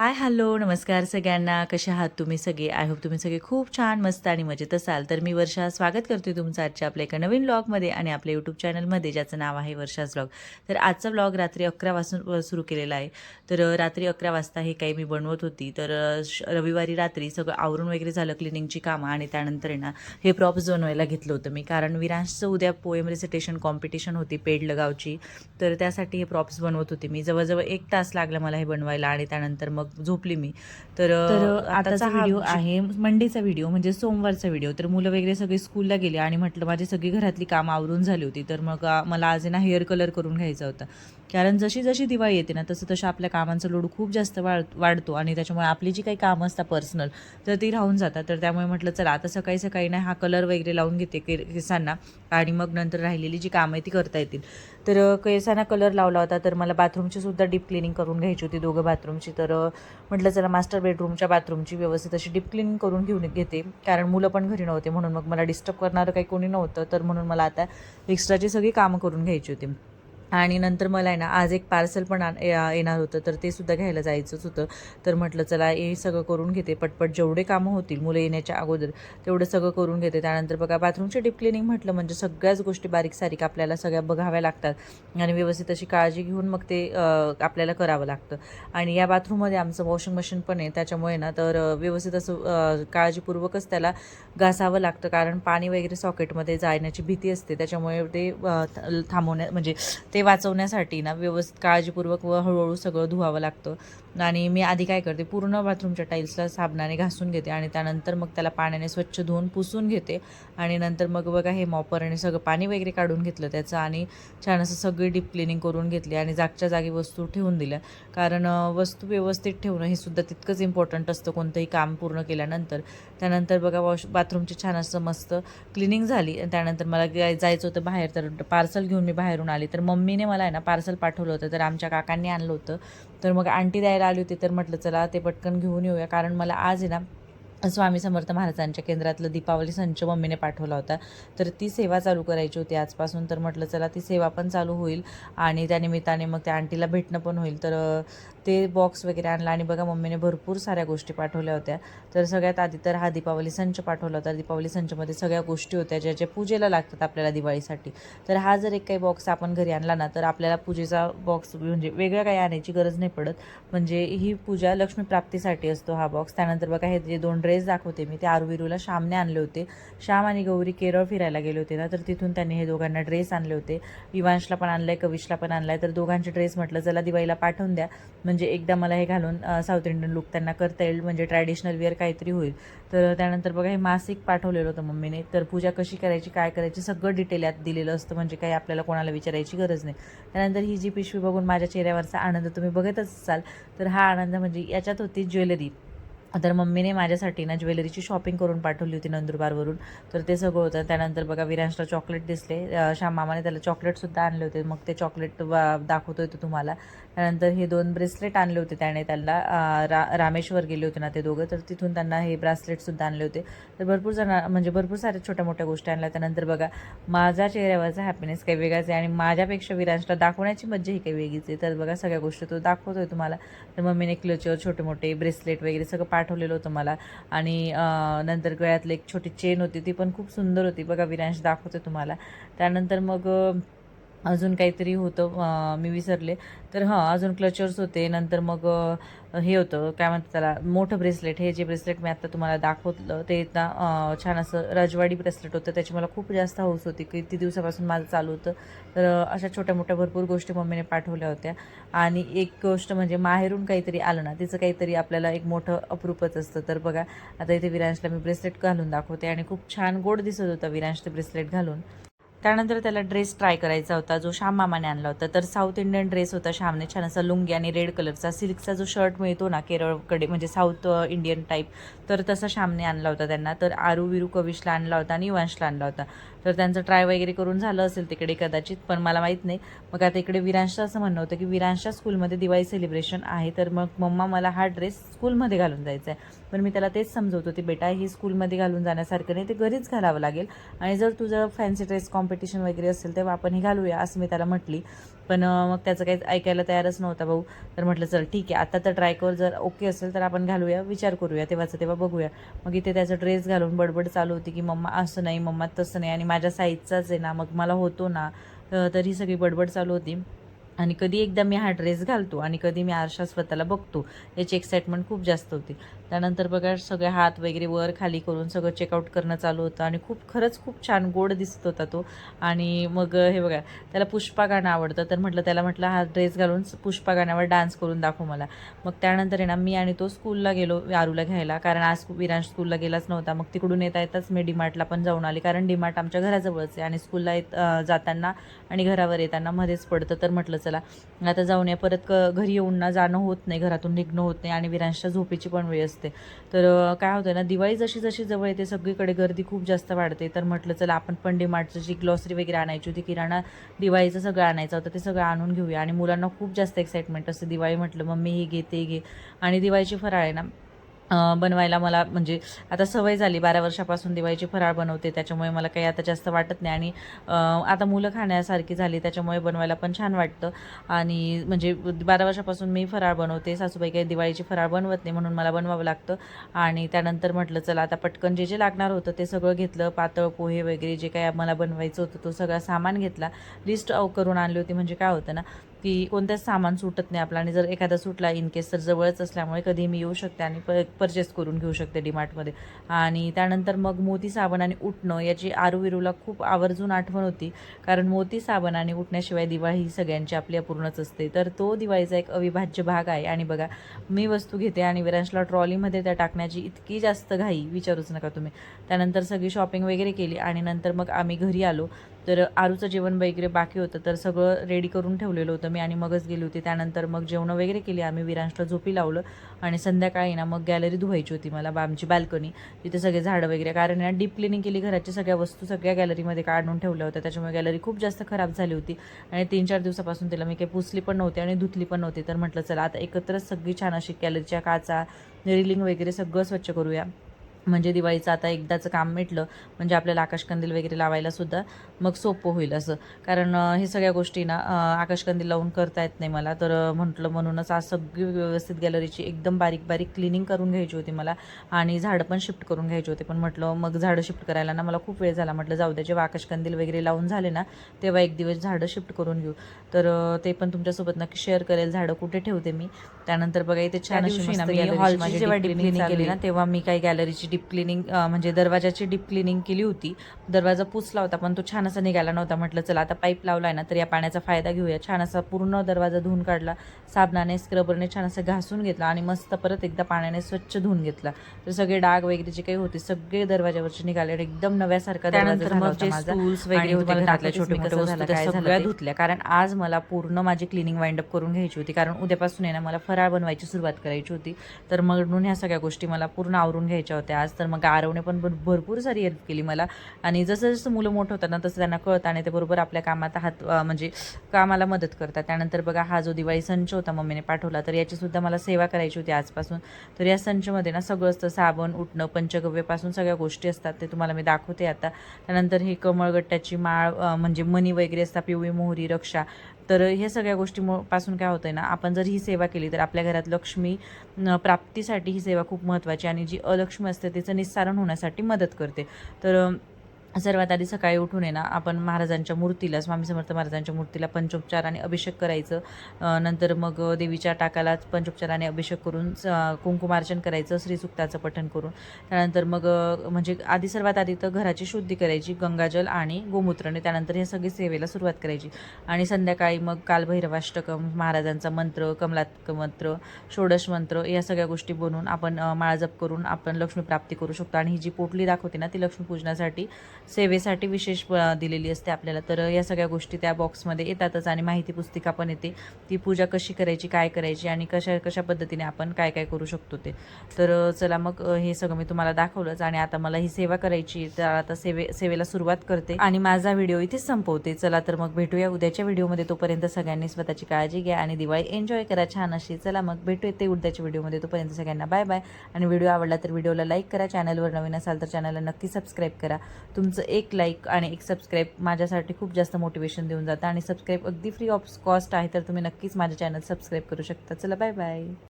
Hi hello नमस्कार सगळ्यांना. कसे आहात तुम्ही सगळे? आय होप तुम्ही सगळे खूप छान मस्त आणि मजेत असाल. तर मी वर्षा. स्वागत करते तुमचं आजच्या आपल्या एका नवीन ब्लॉगमध्ये आणि आपल्या यूट्यूब चॅनलमध्ये ज्याचं नाव आहे वर्षाच ब्लॉग तर आजचा ब्लॉग रात्री अकरा वाजून सुरू केलेला आहे. तर रात्री अकरा वाजता हे काही मी बनवत होती. तर श- रविवारी रात्री सगळं आवरून वगैरे झालं क्लिनिंगची कामं आणि त्यानंतर ना हे प्रॉप्स बनवायला घेतलं होतं मी. कारण विरांशचं उद्या पोएम रिसिटेशन कॉम्पिटिशन होती पेडलं गावची. तर त्यासाठी हे प्रॉप्स बनवत होते मी. जवळजवळ एक तास लागला मला हे बनवायला आणि त्यानंतर मग झोपली मी. तर आताचा व्हिडिओ आहे मंडेचा व्हिडिओ म्हणजे सोमवारचा व्हिडिओ तर मुलं वगैरे सगळी स्कूलला गेली आणि म्हटलं माझी सगळी घरातली कामं आवरून झाली होती. तर मग मला आज ना हेअर कलर करून घ्यायचा होता. कारण जशी जशी दिवाळी येते ना तसं तसं आपल्या कामांचा लोड खूप जास्त वाढ वाढतो आणि त्याच्यामुळे आपली जी काही कामं असतात पर्सनल तर ती राहून जातात. तर त्यामुळे म्हटलं चला आता सकाळी सकाळी ना हा कलर वगैरे लावून घेते केसांना आणि मग नंतर राहिलेली जी कामं आहे ती करता येतील. तर केसांना कलर लावला होता तर मला बाथरूमची सुद्धा डीप क्लिनिंग करून घ्यायची होती दोघं बाथरूमची तर म्हटलं चला मास्टर बेडरूमच्या बाथरूमची व्यवस्थित अशी डीप क्लीन करून घेऊन घेते. कारण मुलं पण घरी नव्हते म्हणून मग मला डिस्टर्ब करणारं काही कोणी नव्हतं तर म्हणून मला आता एक्स्ट्राची सगळी कामं करून घ्यायची होती. आणि नंतर मला आहे ना आज एक पार्सल पण आण- येणार होतं तर ते सुद्धा घ्यायला जायचंच होतं. तर म्हटलं चला हे सगळं करून घेते पटपट जेवढे कामं होतील मुलं येण्याच्या अगोदर तेवढं सगळं करून घेते. त्यानंतर बघा बाथरूमची डीप क्लिनिंग म्हटलं म्हणजे सगळ्याच गोष्टी बारीक सारीक आपल्याला सगळ्या बघाव्या लागतात. आणि व्यवस्थित अशी काळजी घेऊन मग ते आपल्याला करावं लागतं. आणि या बाथरूममध्ये आमचं वॉशिंग मशीन पण आहे त्याच्यामुळे ना तर व्यवस्थित असं काळजीपूर्वकच त्याला घासावं लागतं. कारण पाणी वगैरे सॉकेटमध्ये जाण्याची भीती असते त्याच्यामुळे ते थांबवण्या म्हणजे ते वाचवण्यासाठी ना व्यवस्थित काळजीपूर्वक व हळूहळू सगळं धुवावं लागतं. आणि मी आधी काय करते पूर्ण बाथरूमच्या टाईल्सला साबणाने घासून घेते आणि त्यानंतर मग त्याला पाण्याने स्वच्छ धुवून पुसून घेते. आणि नंतर मग बघा हे मॉपरने सगळं पाणी वगैरे काढून घेतलं त्याचं आणि छान असं सगळी डीप क्लिनिंग करून घेतली आणि जागच्या जागी वस्तू ठेवून दिल्या. कारण वस्तू व्यवस्थित ठेवणं हे सुद्धा तितकंच इम्पॉर्टंट असतं कोणतंही काम पूर्ण केल्यानंतर. त्यानंतर बघा वॉश बाथरूमची छान असं मस्त क्लिनिंग झाली. त्यानंतर मला जायचं होतं बाहेर तर पार्सल घेऊन मी बाहेरून आली. तर मम्मी मम्मीने मला आहे ना पार्सल पाठवलं होतं तर आमच्या काकांनी आणलं होतं. तर मग आंटी द्यायला आली होती तर म्हटलं चला ते पटकन घेऊन येऊया. कारण मला आज आहे ना स्वामी समर्थ महाराजांच्या केंद्रातलं दीपावली संच मम्मीने पाठवला होता. तर ती सेवा चालू करायची होती आजपासून तर म्हटलं चला ती सेवा पण चालू होईल आणि त्या निमित्ताने मग त्या आंटीला भेटणं पण होईल. तर ते बॉक्स वगैरे आणला आणि बघा मम्मीने भरपूर साऱ्या गोष्टी पाठवल्या होत्या. तर सगळ्यात आधी तर हा दीपावली संच पाठवला होता. दीपावली संचमध्ये सगळ्या गोष्टी होत्या ज्या ज्या पूजेला लागतात आपल्याला दिवाळीसाठी. तर हा जर एक काही बॉक्स आपण घरी आणला ना तर आपल्याला पूजेचा बॉक्स म्हणजे वेगळं काही आणायची गरज नाही पडत. म्हणजे ही पूजा लक्ष्मी प्राप्तीसाठी असतो हा बॉक्स त्यानंतर बघा हे जे दोन ड्रेस दाखवते मी ते आरुविरूला श्यामने आणले होते. श्याम आणि गौरी केरळ फिरायला गेले होते ना तर तिथून त्यांनी हे दोघांना ड्रेस आणले होते. विवांशला पण आणलाय कविशला पण आणलाय. तर दोघांचे ड्रेस म्हटलं चला दिवाळीला पाठवून द्या. म्हणजे म्हणजे एकदा मला हे घालून साऊथ इंडियन लुक त्यांना करता येईल म्हणजे ट्रॅडिशनल वेअर काहीतरी होईल. तर त्यानंतर बघा हे मासिक पाठवलेलं होतं मम्मीने. तर पूजा कशी करायची काय करायची सगळं डिटेल यात दिलेलं असतं म्हणजे काही आपल्याला कोणाला विचारायची गरज नाही. त्यानंतर ही जी पिशवी बघून माझ्या चेहऱ्यावरचा आनंद तुम्ही बघतच असाल तर हा आनंद म्हणजे याच्यात होती ज्वेलरी. तर मम्मीने माझ्यासाठी ना ज्वेलरीची शॉपिंग करून पाठवली होती नंदुरबारवरून. तर ते सगळं होतं. त्यानंतर बघा विरांशला चॉकलेट दिसले. श्याम मामाने त्याला चॉकलेटसुद्धा आणले होते. मग ते चॉकलेट दाखवतो येतो तुम्हाला. त्यानंतर हे दोन ब्रेसलेट आणले होते त्याने त्यांना. रा रामेश्वर गेले होते ना ते दोघं. तर तिथून त्यांना हे ब्रासलेटसुद्धा आणले होते. तर भरपूर जण म्हणजे भरपूर साऱ्या छोट्या मोठ्या गोष्टी आणल्या. त्यानंतर बघा माझ्या चेहऱ्यावरचा हॅपीनेस काही वेगळाच आहे आणि माझ्यापेक्षा विरांशला दाखवण्याची मज्जा ही काही वेगळीच आहे. तर बघा सगळ्या गोष्टी तो दाखवतोय तुम्हाला. तर मम्मीने क्लचर छोटे मोठे ब्रेसलेट वगैरे सगळं पाठवलेलं होतं मला. आणि नंतर गळ्यातली एक छोटी चेन होती ती पण खूप सुंदर होती. बघा विरांश दाखवते तुम्हाला. त्यानंतर मग अजून काहीतरी होतं मी विसरले. तर हां अजून क्लचर्स होते. नंतर मग हे होतं काय म्हणतात त्याला मोठं ब्रेसलेट हे जे ब्रेसलेट मी आता तुम्हाला दाखवलं ते ना छान असं रजवाडी ब्रेसलेट होतं. त्याची मला खूप जास्त हौस होती. किती दिवसापासून माझं चालू होतं. तर अशा छोट्या मोठ्या भरपूर गोष्टी मम्मीने पाठवल्या होत्या. आणि एक गोष्ट म्हणजे माहेरून काहीतरी आलं ना तिचं काहीतरी आपल्याला एक मोठं अप्रूपच असतं. तर बघा आता इथे विरांशला मी ब्रेसलेट घालून दाखवते. आणि खूप छान गोड दिसत होता विरांश ते ब्रेसलेट घालून. त्यानंतर त्याला ड्रेस ट्राय करायचा होता जो श्याम मामाने आणला होता. तर साऊथ इंडियन ड्रेस होता श्यामने छान असा लुंगी आणि रेड कलरचा सिल्कचा जो शर्ट मिळतो ना केरळकडे म्हणजे साऊथ इंडियन टाईप तर तसा श्यामने आणला होता त्यांना. तर आरू विरू कविशला आणला होता आणि युवांशला आणला होता. तर त्यांचं ट्राय वगैरे करून झालं असेल तिकडे कदाचित पण मला माहीत नाही. मग आता इकडे विरांशचं असं म्हणणं होतं की विरांशच्या स्कूलमध्ये दिवाळी सेलिब्रेशन आहे तर मग मम्मा मला हा ड्रेस स्कूलमध्ये घालून जायचा आहे. पण मी त्याला तेच समजवत होते बेटा ही स्कूलमध्ये घालून जाण्यासारखं नाही ते घरीच घालावं लागेल. आणि जर तुझं फॅन्सी ड्रेस कॉम्पिटिशन कॉम्पिटिशन वगैरे असेल तेव्हा आपण हे घालूया असं मी त्याला म्हटली. पण मग त्याचं काही ऐकायला तयारच नव्हता भाऊ. तर म्हटलं चल ठीक आहे. आता तर ट्राय कर. जर ओके असेल तर आपण घालूया. विचार करूया. तेव्हाचं तेव्हा बघूया. मग इथे त्याचा ड्रेस घालून बडबड चालू होती की मम्मा असं नाही. मम्मा तसं नाही. आणि माझ्या साईजचाच आहे ना. मग मला होतो ना. तर ही सगळी बडबड चालू होती. आणि कधी एकदा मी हा ड्रेस घालतो आणि कधी मी आरशा स्वतःला बघतो. याची एक्साइटमेंट खूप जास्त होती. त्यानंतर बघा सगळे हात वगैरे वर खाली करून सगळं चेकआउट करणं चालू होतं आणि खूप खरंच खूप छान गोड दिसत होता तो. आणि मग हे बघा त्याला पुष्पा गाणं आवडतं. तर म्हटलं त्याला म्हटलं हा ड्रेस घालून पुष्पा गाण्यावर डान्स करून दाखव मला. मग त्यानंतर आहे ना मी आणि तो स्कूलला गेलो आरूला घ्यायला. कारण आज विरांश स्कूलला गेलाच नव्हता. मग तिकडून येता येताच मी डीमार्टला पण जाऊन आले. कारण डीमार्ट आमच्या घराजवळच आहे आणि स्कूलला येत जाताना आणि घरावर येताना मध्येच पडतं. तर म्हटलं चला आता जाऊन या. परत क घरी येऊन ना जाणं होत नाही. घरातून निघणं होत नाही. आणि विरांशच्या झोपेची पण वेळ असते. तर काय होतं ना दिवाळी जशी जशी जवळ येते सगळीकडे गर्दी खूप जास्त वाढते. तर म्हटलं चला आपण पण डीमार्टचं जी ग्लॉसरी वगैरे आणायची होती किराणा दिवाळीचं सगळं आणायचं होतं ते सगळं आणून घेऊया. आणि मुलांना खूप जास्त एक्साइटमेंट असते. दिवाळी म्हटलं मम्मी हे घे ते घे. आणि दिवाळीची फराळ आहे ना बनवायला मला म्हणजे आता सवय झाली. बारा वर्षापासून दिवाळीची फराळ बनवते त्याच्यामुळे मला काही आता जास्त वाटत नाही. आणि आता मुलं खाण्यासारखी झाली त्याच्यामुळे बनवायला पण छान वाटतं. आणि म्हणजे बारा वर्षापासून मी फराळ बनवते. सासूबाई काही दिवाळीची फराळ बनवत नाही म्हणून मला बनवावं लागतं. आणि त्यानंतर म्हटलं चला आता पटकन जे जे लागणार होतं ते सगळं घेतलं. पातळ पोहे वगैरे जे काही मला बनवायचं होतं तो सगळा सामान घेतला. लिस्ट करून आणली होती. म्हणजे काय होतं ना की कोणतंच सामान सुटत नाही आपला. आणि जर एखादा सुटला इन केस तर जवळच असल्यामुळे कधी मी येऊ शकते आणि प परचेस करून घेऊ शकते डीमार्टमध्ये आणि त्यानंतर मग मोती साबण आणि उठणं याची आरूविरूला खूप आवर्जून आठवण होती. कारण मोती साबण आणि उठण्याशिवाय दिवाळी ही सगळ्यांची आपली अपूर्णच असते. तर तो दिवाळीचा एक अविभाज्य भाग आहे. आणि बघा मी वस्तू घेते आणि विरांशला ट्रॉलीमध्ये त्या टाकण्याची इतकी जास्त घाई विचारूच नका तुम्ही. त्यानंतर सगळी शॉपिंग वगैरे केली आणि नंतर मग आम्ही घरी आलो. तर आरूचं जेवण वगैरे बाकी होतं तर सगळं रेडी करून ठेवलेलं होतं मी आणि मगच गेली होती. त्यानंतर मग जेवणं वगैरे केली आम्ही विरांशला झोपी लावलं आणि संध्याकाळी ना मग गॅलरी धुवायची होती मला बा आमची बाल्कनी तिथे सगळे झाडं वगैरे कारण ना डीप क्लिनिंग केली घराच्या सगळ्या वस्तू सगळ्या गॅलरीमध्ये काढून ठेवल्या होत्या. त्याच्यामुळे गॅलरी खूप जास्त खराब झाली होती आणि तीन चार दिवसापासून तिला मी काही पुसली पण नव्हती आणि धुतली पण नव्हती. तर म्हटलं चला आता एकत्रच सगळी छान अशी गॅलरीच्या काचा रिलिंग वगैरे सगळं स्वच्छ करूया. म्हणजे दिवाळीचं आता एकदाचं काम मिटलं म्हणजे आपल्याला आकाशकंदील वगैरे लावायला सुद्धा मग सोपं होईल असं. कारण हे सगळ्या गोष्टी ना आकाशकंदील लावून करता येत नाही मला. तर म्हटलं म्हणूनच आज सगळी व्यवस्थित गॅलरीची एकदम बारीक बारीक क्लिनिंग करून घ्यायची होती मला आणि झाडं पण शिफ्ट करून घ्यायची होती. पण म्हटलं मग झाडं शिफ्ट करायला ना मला खूप वेळ झाला. म्हटलं जाऊ द्या जेव्हा आकाशकंदील वगैरे लावून झाले ना तेव्हा एक दिवस झाडं शिफ्ट करून घेऊ. तर ते पण तुमच्यासोबत नक्की शेअर करेल. झाडं कुठे ठेवते मी? त्यानंतर बघा इथे छान अशी माझी जेव्हा cleaning केली ना तेव्हा मी काही गॅलरीची डीप क्लिनिंग म्हणजे दरवाजाची डीप क्लिनिंग केली होती. दरवाजा पुसला होता पण तो छान असा निघाला नव्हता. म्हटलं चला आता पाईप लावला आहे ना तर या पाण्याचा फायदा घेऊया. छान असा पूर्ण दरवाजा धुवून काढला. साबणाने स्क्रबरने छान असं घासून घेतला आणि मस्त परत एकदा पाण्याने स्वच्छ धुवून घेतला. तर सगळे डाग वगैरे जे काही होते सगळे दरवाजावरचे निघाले एकदम नव्यासारखा दरवाजा वगैरे. धुतल्या. कारण आज मला पूर्ण माझी क्लिनिंग वाइंड अप करून घ्यायची होती. कारण उद्यापासून आहे ना मला फराळ बनवायची सुरुवात करायची होती. तर म्हणून ह्या सगळ्या गोष्टी मला पूर्ण आवरून घ्यायच्या होत्या. आज तर मग आरवने पण भर- भरपूर सारी हेल्प केली मला. आणि जसं जसं मुलं मोठं होतात ना तसं त्यांना कळतं आणि ते बरोबर आपल्या कामात हात म्हणजे कामाला मदत करतात. त्यानंतर बघा हा जो दिवाळी संच होता मम्मीने पाठवला तर याचीसुद्धा मला सेवा करायची होती आजपासून. तर या संचमध्ये ना सगळं असतं साबण उठणं पंचगव्यपासून सगळ्या गोष्टी असतात ते तुम्हाला मी दाखवते आता. त्यानंतर ही कमळगट्ट्याची माळ म्हणजे मणी वगैरे असतात पिवळी मोहरी रक्षा तर हे सगळ्या गोष्टी पासून काय होतंय ना आपण जर ही सेवा केली तर आपल्या घरात लक्ष्मी प्राप्तीसाठी ही सेवा खूप महत्त्वाची आणि जी अलक्ष्मी असते तिचं निस्सारण होण्यासाठी मदत करते. तर सर्वात आधी सकाळी उठून आहे ना आपण महाराजांच्या मूर्तीला स्वामी समर्थ महाराजांच्या मूर्तीला पंचोपचार आणि अभिषेक करायचं. नंतर मग देवीच्या टाकाला पंचोपचाराने अभिषेक करून स- कुंकुमार्चन करायचं श्रीसुक्ताचं पठण करून. त्यानंतर मग म्हणजे आधी सर्वात आधी तर घराची शुद्धी करायची गंगाजल आणि गोमूत्राने त्यानंतर हे सगळी सेवेला सुरुवात करायची. आणि संध्याकाळी मग कालभैरवाष्टकम महाराजांचा मंत्र कमलात्क मंत्र षोडश मंत्र या सगळ्या गोष्टी बनवून आपण अं, जप करून आपण लक्ष्मी प्राप्ती करू शकतो. आणि ही जी पोटली दाखवते ना ती लक्ष्मीपूजनासाठी सेवेसाठी विशेष दिलेली असते आपल्याला. तर या सगळ्या गोष्टी त्या बॉक्समध्ये येतातच आणि माहिती पुस्तिका पण येते. ती पूजा कशी करायची काय करायची आणि कशा कशा पद्धतीने आपण काय काय करू शकतो ते. तर चला मग हे सगळं मी तुम्हाला दाखवलंच आणि आता मला ही सेवा करायची तर आता सेवे सेवेला सुरुवात करते आणि माझा व्हिडिओ इथेच संपवते. चला तर मग भेटूया उद्याच्या व्हिडिओमध्ये. तोपर्यंत सगळ्यांनी स्वतःची काळजी घ्या आणि दिवाळी एन्जॉय करा छान अशी. चला मग भेटू येते उद्याच्या व्हिडिओमध्ये. तोपर्यंत सगळ्यांना बाय बाय आणि व्हिडिओ आवडला तर व्हिडिओला लाईक करा. चॅनलवर नवीन असाल तर चॅनलला नक्की सबस्क्राईब करा. तुमचं तुमचं एक लाईक आणि एक सबस्क्राईब माझ्यासाठी खूप जास्त मोटिवेशन देऊन जातं. आणि सबस्क्राईब अगदी फ्री ऑफ कॉस्ट आहे तर तुम्ही नक्कीच माझ्या चॅनल सबस्क्राईब करू शकता. चला बाय बाय